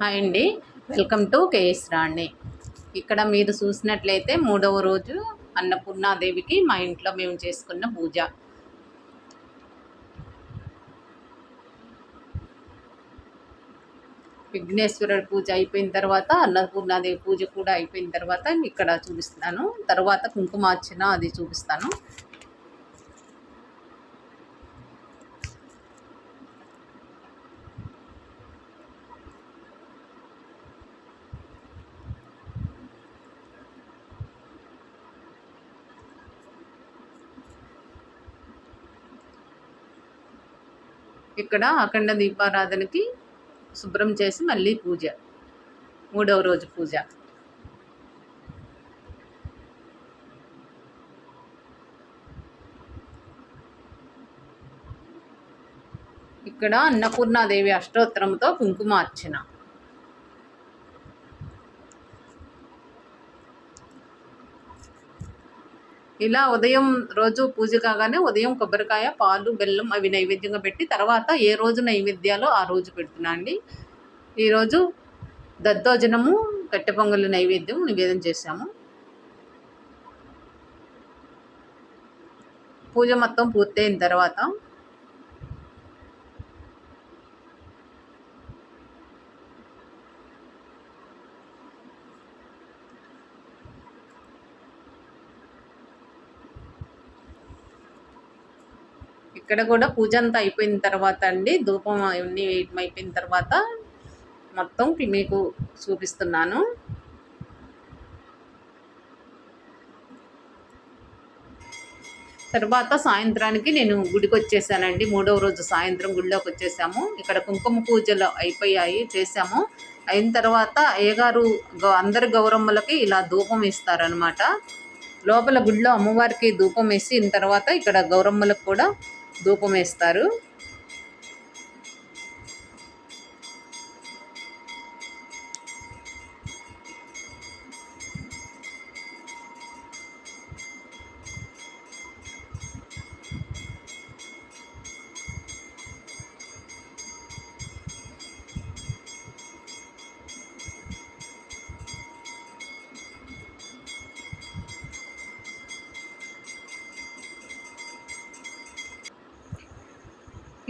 Hi అండి. Welcome to K S Rani. ఇక్కడ మీరు చూసినట్లయితే మూడవ రోజు అన్నపూర్ణాదేవికి మా ఇంట్లో మేము చేసుకున్న పూజ. విఘ్నేశ్వరుడు పూజ అయిపోయిన తర్వాత అన్నపూర్ణాదేవి పూజ కూడా అయిపోయిన తర్వాత ఇక్కడ చూపిస్తాను తర్వాత కుంకుమార్చన అది చూపిస్తాను. ఇక్కడ అఖండ దీపారాధనకి శుభ్రం చేసి మళ్ళీ పూజ. మూడవ రోజు పూజ. ఇక్కడ అన్నపూర్ణాదేవి అష్టోత్తరంతో కుంకుమార్చన. ఇలా ఉదయం రోజు పూజ కాగానే ఉదయం కొబ్బరికాయ పాలు బెల్లం అవి నైవేద్యంగా పెట్టి తర్వాత ఏ రోజు నైవేద్యాలో ఆ రోజు పెడుతున్నా అండి. ఈరోజు దద్దోజనము కట్టె పొంగలి నైవేద్యం నివేదన చేశాము. పూజ మొత్తం పూర్తయిన తర్వాత ఇక్కడ కూడా పూజ అంతా అయిపోయిన తర్వాత అండి ధూపం అవన్నీ వేయటం అయిపోయిన తర్వాత మొత్తం మీకు చూపిస్తున్నాను. తర్వాత సాయంత్రానికి నేను గుడికి వచ్చేసానండి. మూడవ రోజు సాయంత్రం గుడిలోకి వచ్చేసాము. ఇక్కడ కుంకుమ పూజలు అయిపోయాయి చేసాము. అయిన తర్వాత అయ్యగారు అందరి గౌరమ్మలకి ఇలా ధూపం ఇస్తారనమాట లోపల గుడిలో అమ్మవారికి ధూపం వేసి తర్వాత ఇక్కడ గౌరమ్మలకు కూడా ధూపం వేస్తారు.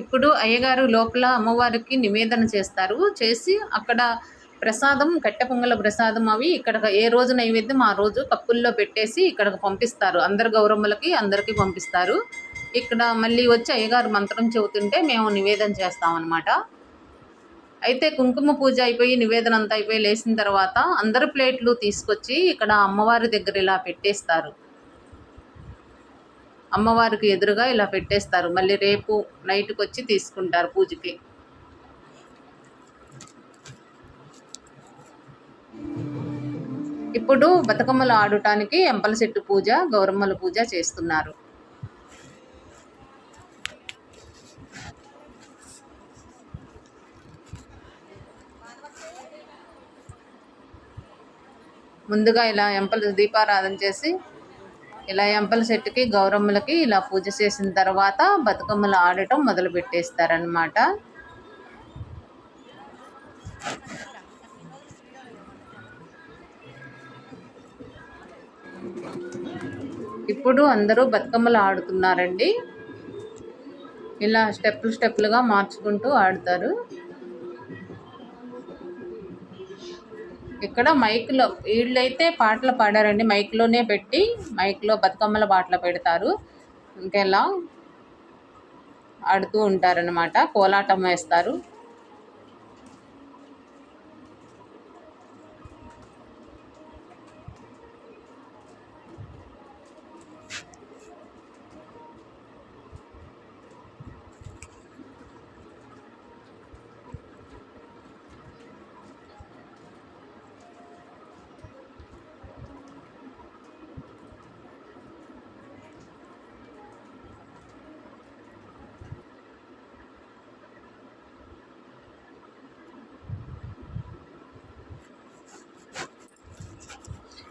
ఇప్పుడు అయ్యగారు లోపల అమ్మవారికి నివేదన చేస్తారు. చేసి అక్కడ ప్రసాదం కట్టె పొంగల ప్రసాదం అవి ఇక్కడ ఏ రోజు నైవేద్యం ఆ రోజు కప్పుల్లో పెట్టేసి ఇక్కడికి పంపిస్తారు. అందరు గౌరమ్మలకి అందరికీ పంపిస్తారు. ఇక్కడ మళ్ళీ వచ్చి అయ్యగారు మంత్రం చెబుతుంటే మేము నివేదన చేస్తామన్నమాట. అయితే కుంకుమ పూజ అయిపోయి నివేదన అంతా అయిపోయి లేచిన తర్వాత అందరు ప్లేట్లు తీసుకొచ్చి ఇక్కడ అమ్మవారి దగ్గర ఇలా పెట్టేస్తారు. అమ్మవారికి ఎదురుగా ఇలా పెట్టేస్తారు. మళ్ళీ రేపు నైట్కి వచ్చి తీసుకుంటారు పూజకి. ఇప్పుడు బతుకమ్మలు ఆడటానికి ఎంపల చెట్టు పూజ గౌరమ్మల పూజ చేస్తున్నారు. ముందుగా ఇలా ఎంపలు దీపారాధన చేసి ఇలా ఎంపల చెట్టుకి గౌరమ్మలకి ఇలా పూజ చేసిన తర్వాత బతుకమ్మలు ఆడటం మొదలు పెట్టేస్తారనమాట ఇప్పుడు అందరూ బతుకమ్మలు ఆడుతున్నారండి. ఇలా స్టెప్పులు స్టెప్పులుగా మార్చుకుంటూ ఆడతారు. ఇక్కడ మైక్లో వీళ్ళైతే పాటలు పాడారండి. మైక్లోనే పెట్టి మైక్లో బతుకమ్మల పాటలు పెడతారు. ఇంకెలా? ఆడుతూ ఉంటారనమాట కోలాటం వేస్తారు.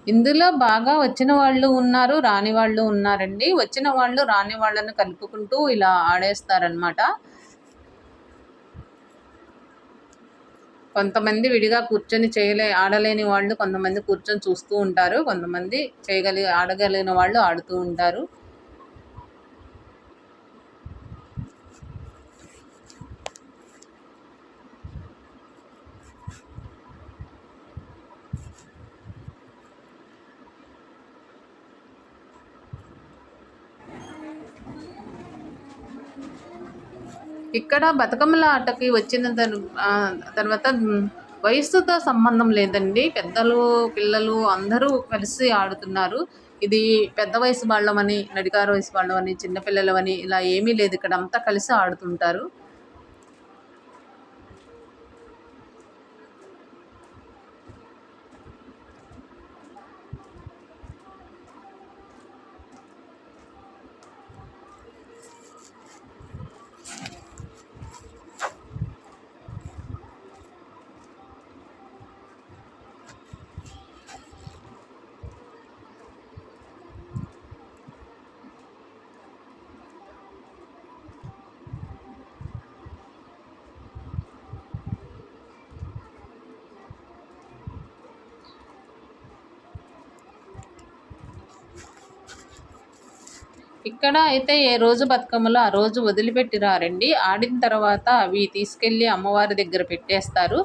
ఇందులో బాగా వచ్చిన వాళ్ళు ఉన్నారు రాని వాళ్ళు ఉన్నారండి. వచ్చిన వాళ్ళు రాని వాళ్ళను కలుపుకుంటూ ఇలా ఆడేస్తారనమాట కొంతమంది విడిగా కూర్చొని చేయలే ఆడలేని వాళ్ళు కొంతమంది కూర్చొని చూస్తూ ఉంటారు. కొంతమంది చేయగలి ఆడగలిగిన వాళ్ళు ఆడుతూ ఉంటారు. ఇక్కడ బతుకమ్మల ఆటకి వచ్చిన తర్వాత వయస్సుతో సంబంధం లేదండి. పెద్దలు పిల్లలు అందరూ కలిసి ఆడుతున్నారు. ఇది పెద్ద వయసు వాళ్ళమని నడికారు వయసు వాళ్ళమని చిన్నపిల్లలమని ఇలా ఏమీ లేదు. ఇక్కడ అంతా కలిసి ఆడుతుంటారు. ఇక్కడ అయితే ఏ రోజు బతుకమ్మలో ఆ రోజు వదిలిపెట్టి రారండి ఆడిన తర్వాత అవి తీసుకెళ్ళి అమ్మవారి దగ్గర పెట్టేస్తారు.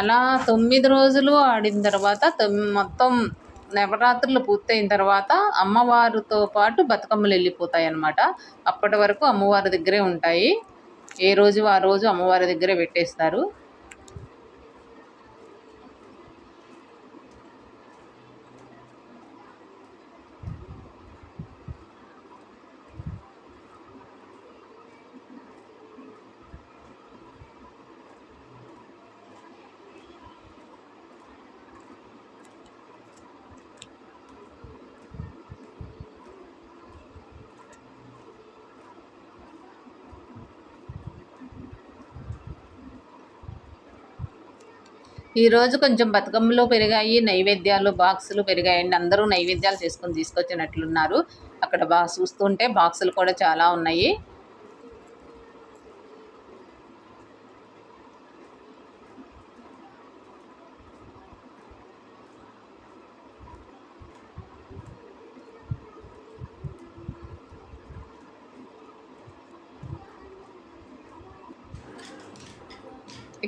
అలా తొమ్మిది రోజులు ఆడిన తర్వాత మొత్తం నవరాత్రులు పూర్తయిన తర్వాత అమ్మవారితో పాటు బతుకమ్మలు వెళ్ళిపోతాయి అన్నమాట అప్పటి వరకు అమ్మవారి దగ్గరే ఉంటాయి. ఏ రోజు ఆ రోజు అమ్మవారి దగ్గరే పెట్టేస్తారు. ఈరోజు కొంచెం బతుకమ్మలో పెరిగాయి నైవేద్యాలు బాక్సులు పెరిగాయండి. అందరూ నైవేద్యాలు చేసుకొని తీసుకొచ్చినట్లున్నారు. అక్కడ బా చూస్తుంటే బాక్సులు కూడా చాలా ఉన్నాయి.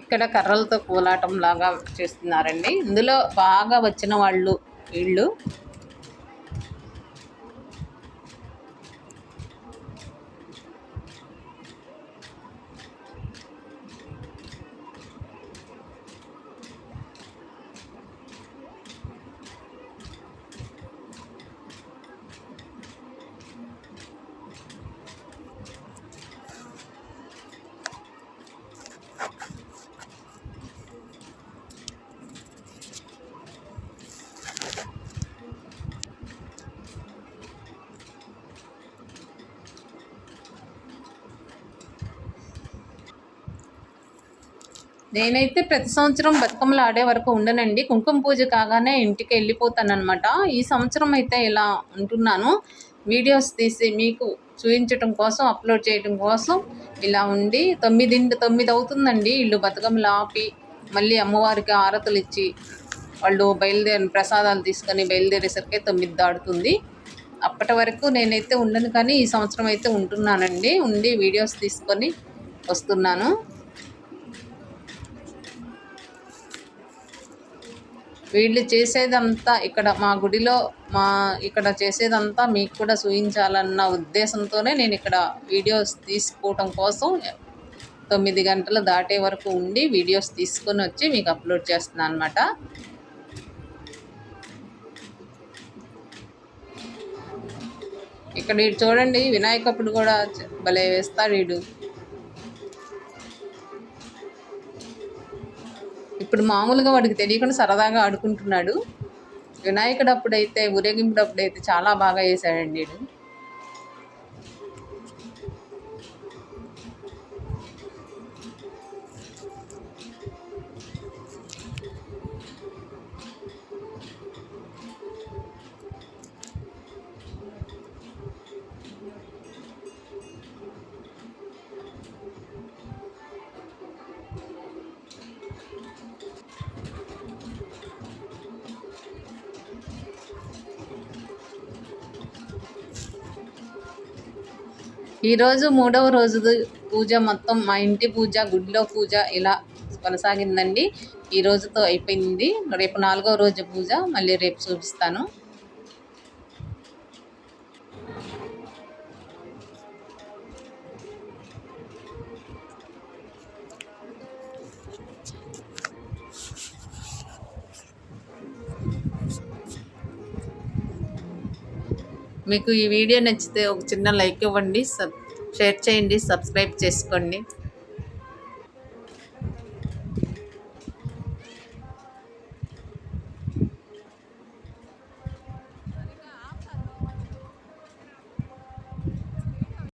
ఇక్కడ కర్రలతో కోలాటం లాగా చేస్తున్నారండి. ఇందులో బాగా వచ్చిన వాళ్ళు వీళ్ళు. నేనైతే ప్రతి సంవత్సరం బతుకమ్మలు ఆడే వరకు ఉండనండి. కుంకుమ పూజ కాగానే ఇంటికి వెళ్ళిపోతానమాట ఈ సంవత్సరం అయితే ఇలా ఉంటున్నాను. వీడియోస్ తీసి మీకు చూపించటం కోసం అప్లోడ్ చేయడం కోసం ఇలా ఉండి తొమ్మిది తొమ్మిది అవుతుందండి ఇల్లు బతుకమ్మలు ఆపి మళ్ళీ అమ్మవారికి ఆరతులు ఇచ్చి వాళ్ళు బయలుదేరి ప్రసాదాలు తీసుకొని బయలుదేరేసరికి తొమ్మిది దాడుతుంది అప్పటి వరకు నేనైతే ఉండను కానీ ఈ సంవత్సరం అయితే ఉంటున్నానండి. ఉండి వీడియోస్ తీసుకొని వస్తున్నాను. వీళ్ళు చేసేదంతా ఇక్కడ మా గుడిలో మా ఇక్కడ చేసేదంతా మీకు కూడా చూపించాలన్న ఉద్దేశంతోనే నేను ఇక్కడ వీడియోస్ తీసుకోవటం కోసం తొమ్మిది గంటలు దాటే వరకు ఉండి వీడియోస్ తీసుకొని వచ్చి మీకు అప్లోడ్ చేస్తున్నాను అనమాట ఇక్కడ చూడండి వినాయకప్పుడు కూడా భలే వేస్తాడు వీడు. ఇప్పుడు మామూలుగా వాడికి తెలియకుండా సరదాగా ఆడుకుంటున్నాడు. వినాయకుడు అప్పుడైతే ఊరేగింపుడు అప్పుడైతే చాలా బాగా వేసాడండి వీడు ఈరోజు మూడవ రోజు పూజ మొత్తం మా ఇంటి పూజ గుడిలో పూజ ఇలా కొనసాగిందండి. ఈ రోజుతో అయిపోయింది. రేపు నాలుగవ రోజు పూజ మళ్ళీ రేపు చూపిస్తాను. మీకు ఈ వీడియో నచ్చితే ఒక చిన్న లైక్ ఇవ్వండి సబ్ షేర్ చేయండి సబ్స్క్రైబ్ చేసుకోండి.